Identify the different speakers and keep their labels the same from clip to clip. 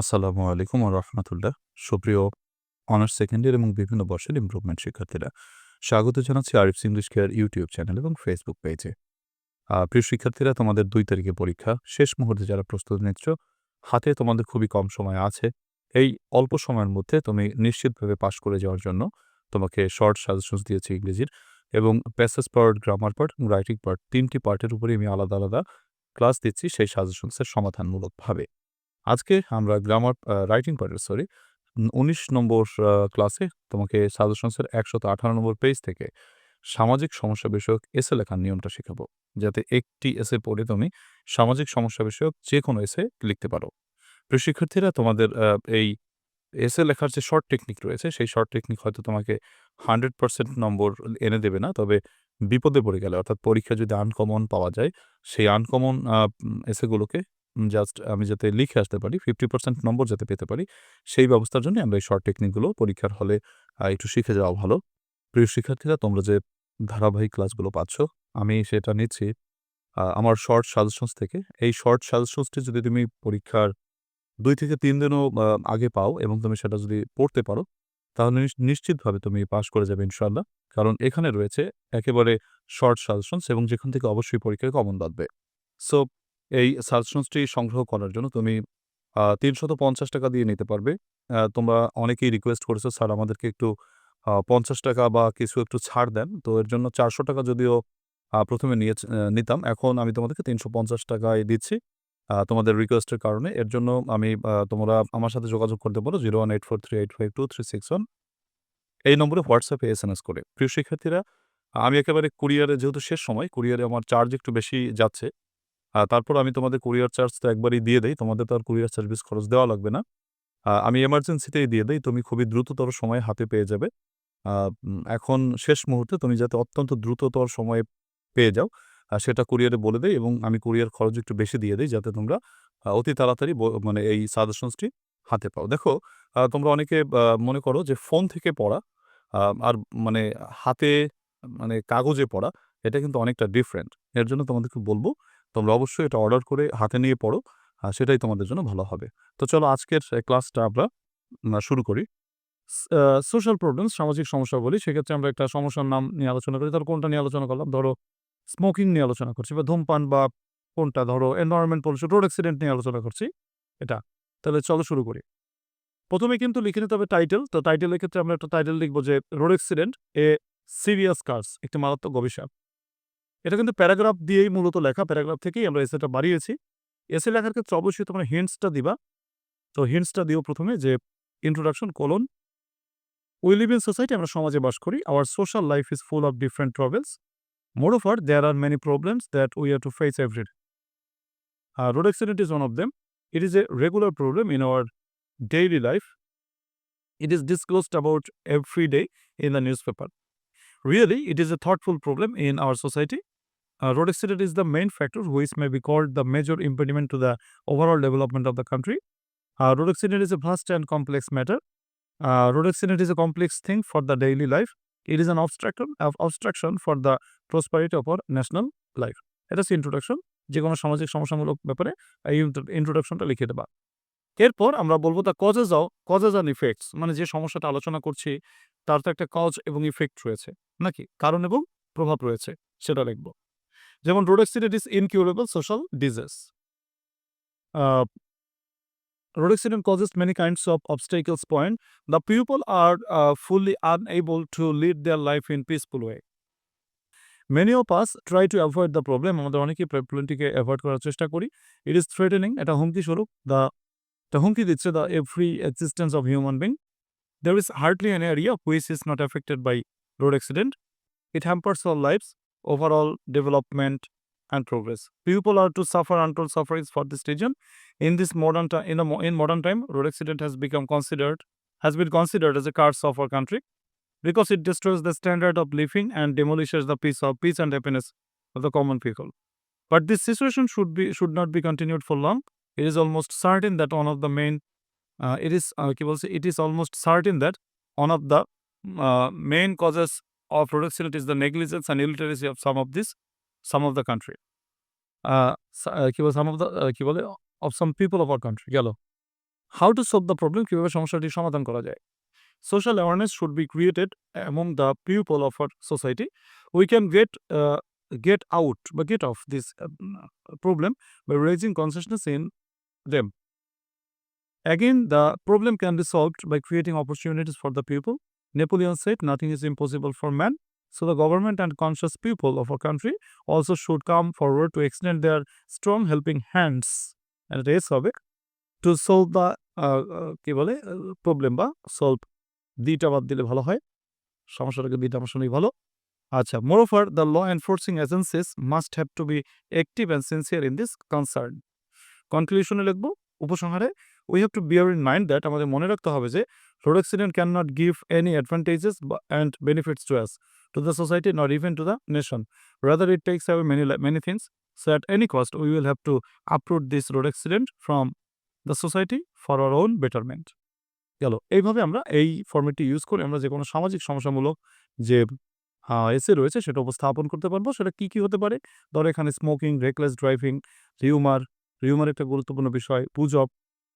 Speaker 1: আসসালামু আলাইকুম ওয়া রাহমাতুল্লাহ। সুপ্রিয় অনার্স সেকেন্ড ইয়ার এবং বিভিন্ন বর্ষের ইমপ্রুভমেন্ট শিক্ষার্থীরা। স্বাগত জানাচ্ছি Arif's English care YouTube channel এবং ফেসবুক পেজে। প্রিয় শিক্ষার্থীরা তোমাদের দুই তারিখে পরীক্ষা। শেষ মুহূর্তে যারা প্রস্তুতি নিচ্ছ, হাতে তোমাদের খুবই কম সময় আছে। এই অল্প সময়ের মধ্যে তুমি নিশ্চিতভাবে পাশ করে যাওয়ার জন্য তোমাকে শর্ট সাজেশনস দিয়েছি ইংরেজির এবং passage part, grammar part writing part তিনটি পার্টের উপরে আমি আলাদা, আলাদা ক্লাস দিচ্ছি সেই সাজেশনসের সমাধানমূলকভাবে। আজকে আমরা গ্রামার রাইটিং পার্টের সরি ১৯ নম্বর ক্লাসে তোমাকে সাজেশনসের ১১৮ নম্বর পেজ থেকে সামাজিক সমস্যা বিষয়ক এসে লেখার নিয়মটা শিখাবো। যাতে একটি এসে পড়ে তুমি সামাজিক সমস্যা বিষয়ক যে কোনো এসে লিখতে পারো। প্রিয় শিক্ষার্থীরা তোমাদের এই এসে লেখার যে শর্ট টেকনিক রয়েছে, সেই শর্ট টেকনিক হয়তো তোমাকে 100% নম্বর এনে দেবে না। তবে বিপদে পড়ে গেলে অর্থাৎ পরীক্ষায় যদি আনকমন পাওয়া যায়, সেই আনকমন এসেগুলোকে জাস্ট আমি যাতে লিখে আসতে পারি, 50% নম্বর যাতে পেতে পারি, সেই ব্যবস্থার জন্যই আমরা এই শর্ট টেকনিকগুলো পরীক্ষার হলে একটু শিখে যাওয়া ভালো। প্রিয় শিক্ষার্থীরা তোমরা যে ধারাবাহিক ক্লাসগুলো পাচ্ছ, আমি সেটা নিচ্ছি আমার শর্ট সাজেশনস থেকে। এই শর্ট সাজেশনসটি যদি তুমি পরীক্ষার দুই থেকে তিন দিনও আগে পাও এবং তুমি সেটা যদি পড়তে পারো, তাহলে নিশ্চিতভাবে তুমি পাস করে যাবে ইনশাল্লাহ কারণ এখানে রয়েছে একেবারে শর্ট সাজেশনস এবং যেখান থেকে অবশ্যই পরীক্ষায় কমন বাঁধবে। সো এই সাজেশনসটি সংগ্রহ করার জন্য তুমি তিনশত পঞ্চাশ টাকা দিয়ে নিতে পারবে। তোমরা অনেকেই রিকোয়েস্ট করেছ, "স্যার আমাদেরকে একটু পঞ্চাশ টাকা বা কিছু একটু ছাড় দেন।" তো এর জন্য ৳৪০০ যদিও প্রথমে ১ম এ নিয়েছ আ নিতাম। এখন আমি তোমাদেরকে তিনশো পঞ্চাশ টাকায় দিচ্ছি। তোমাদের রিকোয়েস্টের কারণে। এর জন্য আমি তোমরা আমার সাথে যোগাযোগ করতে পারো 01843852361 এই নম্বরে হোয়াটসঅ্যাপে এস এন এস করে। প্রিয় শিক্ষার্থীরা, আমি একেবারে কুরিয়ারে যেহেতু শেষ সময়, কুরিয়ারে আমার চার্জ একটু বেশি যাচ্ছে। তারপর আমি তোমাদের কুরিয়ার চার্জ তো একবারই দিয়ে দেই। তোমাদের তো আর কুরিয়ার সার্ভিস খরচ দেওয়া লাগবে না। আমি এমার্জেন্সিতেই দিয়ে দেই। তুমি খুবই দ্রুততর সময়ে হাতে পেয়ে যাবে। এখন শেষ মুহূর্তে তুমি যাতে অত্যন্ত দ্রুততর সময়ে পেয়ে যাও, সেটা কুরিয়ারে বলে দেয় এবং আমি কুরিয়ার খরচ একটু বেশি দিয়ে দেই যাতে তোমরা অতি তাড়াতাড়ি মানে এই সাজেশনসটি হাতে পাও। দেখো, তোমরা অনেকে মনে করো যে ফোন থেকে পড়া আর মানে হাতে মানে কাগজে পড়া, এটা কিন্তু অনেকটা ডিফারেন্ট। এর জন্য তোমাদেরকে বলব, তোমরা অবশ্যই এটা অর্ডার করে হাতে নিয়ে পড়ো। সেটাই তোমাদের জন্য ভালো হবে। তো চলো আজকের ক্লাসটা আমরা শুরু করি। সোশ্যাল প্রবলেমস সামাজিক সমস্যা বলি সেক্ষেত্রে আমরা একটা সমস্যার নাম নিয়ে আলোচনা করি। ধরো কোনটা নিয়ে আলোচনা করলাম? ধরো স্মোকিং নিয়ে আলোচনা করছি বা ধূমপান বা কোনটা ধরো এনভায়রনমেন্ট পলিউশন, রোড অ্যাক্সিডেন্ট নিয়ে আলোচনা করছি। এটা। তাহলে চলো শুরু করি। প্রথমে কিন্তু লিখে নিতে হবে টাইটেল। তো টাইটেলের ক্ষেত্রে আমরা একটা টাইটেল লিখব যে road accident a serious curse একটি মারাত্মক অভিশাপ। এটা কিন্তু প্যারাগ্রাফ দিয়েই মূলত লেখা, প্যারাগ্রাফ থেকেই আমরা এসেটা বাড়িয়েছি। এসে লেখার ক্ষেত্রে অবশ্যই তোমার হিন্টসটা দিবা। তো হিন্টসটা দিও প্রথমে যে introduction colon we live in society আমরা সমাজে বাস করি। Our social life is full of different troubles moreover R there are many problems that we are to face every R road accident is one of them it is a regular problem in our daily life it is disclosed about every day in the newspaper really it is a thoughtful problem in our society Uh, road accident is the main factor which may be called the major impediment to the overall development of the country. Uh, road accident is a vast and complex matter. Uh, road accident is a complex thing for the daily life. It is an obstruction, of obstruction for the prosperity of our national life. এটা হচ্ছে introduction. যেকোনো সামাজিক সমস্যামূলক ব্যাপারে এই intro ইন্ট্রোডাকশনটা লিখে দেবা। এরপর আমরা বলব the causes of causes and effects মানে যে সমস্যাটা আলোচনা করছি, তার তো একটা কজ এবং ইফেক্ট রয়েছে, নাকি? কারণ এবং প্রভাব রয়েছে, সেটা লিখব। যেমন road accident is incurable social disease. road accident causes many kinds of obstacles point the people are uh, fully unable to lead their life in peaceful way many try to avoid the problem আমাদের অনেকেই প্রবলেমটিকে avoid করার চেষ্টা করি it is threatening এটা হুমকি স্বরূপ the এটা হুমকি দিচ্ছে the every existence of human being there is hardly an area which is not affected by road accident it hampers our lives overall development and progress. People are to suffer untold sufferings for this region. In this modern time, in, in modern time, road accident has become considered has been considered as a curse of our country because it destroys the standard of living and demolishes the peace of peace and happiness of the common people. But this situation should be should not be continued for long. It is almost certain that one of the main uh, it is uh, it is almost certain that one of the uh, main causes of road accident is the negligence and illiteracy of some of this some of the country uh, স- আহ, কি বলে some of the আহ, কি বলে of some people of our country গেল
Speaker 2: how to solve the problem কীভাবে সমস্যাটি সমাধান করা যায় social awareness should be created among the people of our society we can get uh, get out but get off this uh, problem by raising consciousness in them again the problem can be solved by creating opportunities for the people napoleon said nothing is impossible for man so the government and conscious people of our country also should come forward to extend their strong helping hands and raise হবে to solve the uh, uh, কি বলে problem বা solve দুইটা বাদ দিলে ভালো হয় সমস্যাটাকে দুইটা আমার শুনেই ভালো আচ্ছা moreover the law enforcing agencies must to we have to bear in mind that আমাদের মনে রাখতে হবে যে road accident cannot give any advantages and benefits to as to the society not even to the nation rather it takes have many many things so at any cost we will have to uproot this road accident from the society for our own betterment গেল। এইভাবে আমরা এই ফর্মেটটি use করে আমরা যে কোনো সামাজিক সমস্যামূলক যে এসে রয়েছে সেটা উপস্থাপন করতে পারব। সেটা কি কি হতে পারে? ধরো এখানে smoking reckless driving rumour rumour একটা গুরুত্বপূর্ণ বিষয় পুজব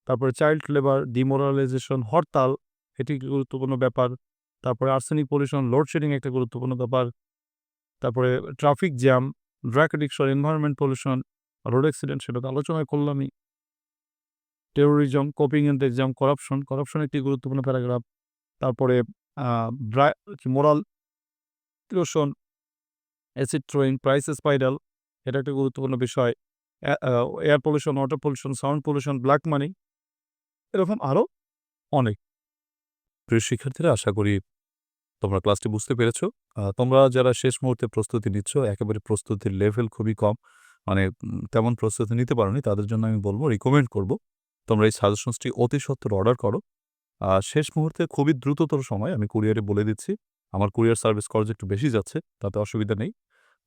Speaker 2: তারপরে চাইল্ড লেবার ডিমোরালাইজেশন হরতাল, এটি একটি গুরুত্বপূর্ণ ব্যাপার। তারপরে আর্সেনিক পলিউশন লোডশেডিং একটা গুরুত্বপূর্ণ ব্যাপার। তারপরে traffic jam drug addiction environment pollution road accident সেটা তো আলোচনায় করলামই। Terrorism copying and exam corruption corruption একটি গুরুত্বপূর্ণ প্যারাগ্রাফ তারপরে moral erosion acid throwing price spiral এটা একটা গুরুত্বপূর্ণ বিষয়। Air pollution water pollution sound pollution black money এরকম আরও অনেক।
Speaker 1: প্রিয় শিক্ষার্থীরা, আশা করি তোমরা ক্লাসটি বুঝতে পেরেছ। তোমরা যারা শেষ মুহূর্তে প্রস্তুতি নিচ্ছ, একেবারে প্রস্তুতির লেভেল খুবই কম মানে তেমন প্রস্তুতি নিতে পারোনি, তাদের জন্য আমি বলব রিকমেন্ড করব। তোমরা এই সাজেশনসটি অতি সত্তর অর্ডার করো। শেষ মুহূর্তে খুবই দ্রুততর সময়, আমি কুরিয়ারে বলে দিচ্ছি, আমার কুরিয়ার সার্ভিস খরচ একটু বেশি যাচ্ছে, তাতে অসুবিধা নেই।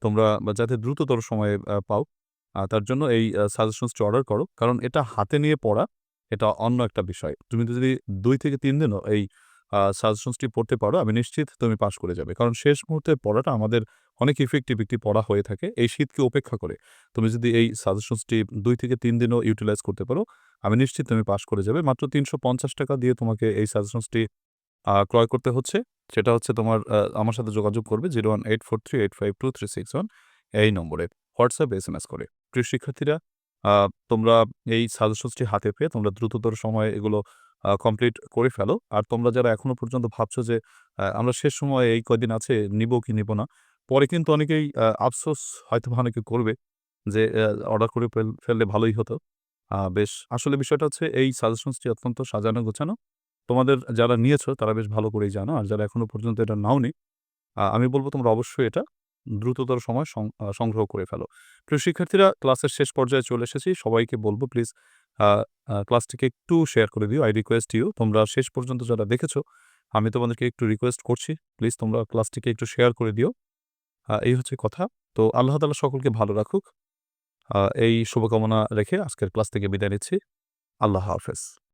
Speaker 1: তোমরা যাতে দ্রুততর সময়ে পাও তার জন্য এই সাজেশনসটি অর্ডার করো, কারণ এটা হাতে নিয়ে পড়া এটা অন্য একটা বিষয়। তুমি যদি দুই থেকে তিন দিনও এই সাজেশনসটি পড়তে পারো, আমি নিশ্চিত তুমি পাশ করে যাবে। কারণ শেষ মুহূর্তে পড়াটা আমাদের অনেক ইফেক্টিভ একটি পড়া হয়ে থাকে, এই শীতকে উপেক্ষা করে। তুমি যদি এই সাজেশনসটি দুই থেকে তিন দিনও ইউটিলাইজ করতে পারো, আমি নিশ্চিত তুমি পাশ করে যাবে। মাত্র তিনশো পঞ্চাশ টাকা দিয়ে তোমাকে এই সাজেশনসটি ক্রয় করতে হচ্ছে। সেটা হচ্ছে তোমার আমার সাথে যোগাযোগ করবে zero one eight four three eight five two three six one এই নম্বরে। হোয়াটসঅ্যাপ, এস এম এস করে। প্রিয় শিক্ষার্থীরা তোমরা এই সাজেশনসটি হাতে পেয়ে তোমরা দ্রুততর সময়ে এগুলো কমপ্লিট করে ফেলো। আর তোমরা যারা এখনও পর্যন্ত ভাবছ যে আমরা শেষ সময়ে এই কয়দিন আছে, নিব কি নিব না, পরে কিন্তু অনেকেই আফসোস হয়তো অনেকে করবে যে অর্ডার করে ফেললে ভালোই হতো। বেশ, আসলে বিষয়টা হচ্ছে এই সাজেশনসটি অত্যন্ত সাজানো গোছানো। তোমাদের যারা নিয়েছো তারা বেশ ভালো করেই জানো। আর যারা এখনও পর্যন্ত এটা নাওনি আমি বলব তোমরা অবশ্যই এটা দ্রুততর সময় সংগ্রহ করে ফেলো। প্রিয় শিক্ষার্থীরা, ক্লাসের শেষ পর্যায়ে চলে এসেছি। সবাইকে বলব, প্লিজ ক্লাসটিকে একটু শেয়ার করে দিও। আই রিকোয়েস্ট ইউ, তোমরা শেষ পর্যন্ত যারা দেখেছ, আমি তোমাদেরকে একটু রিকোয়েস্ট করছি, প্লিজ তোমরা ক্লাসটিকে একটু শেয়ার করে দিও। এই হচ্ছে কথা। তো আল্লাহ তালা সকলকে ভালো রাখুক। এই শুভকামনা রেখে আজকের ক্লাস থেকে বিদায় নিচ্ছি। আল্লাহ হাফেজ।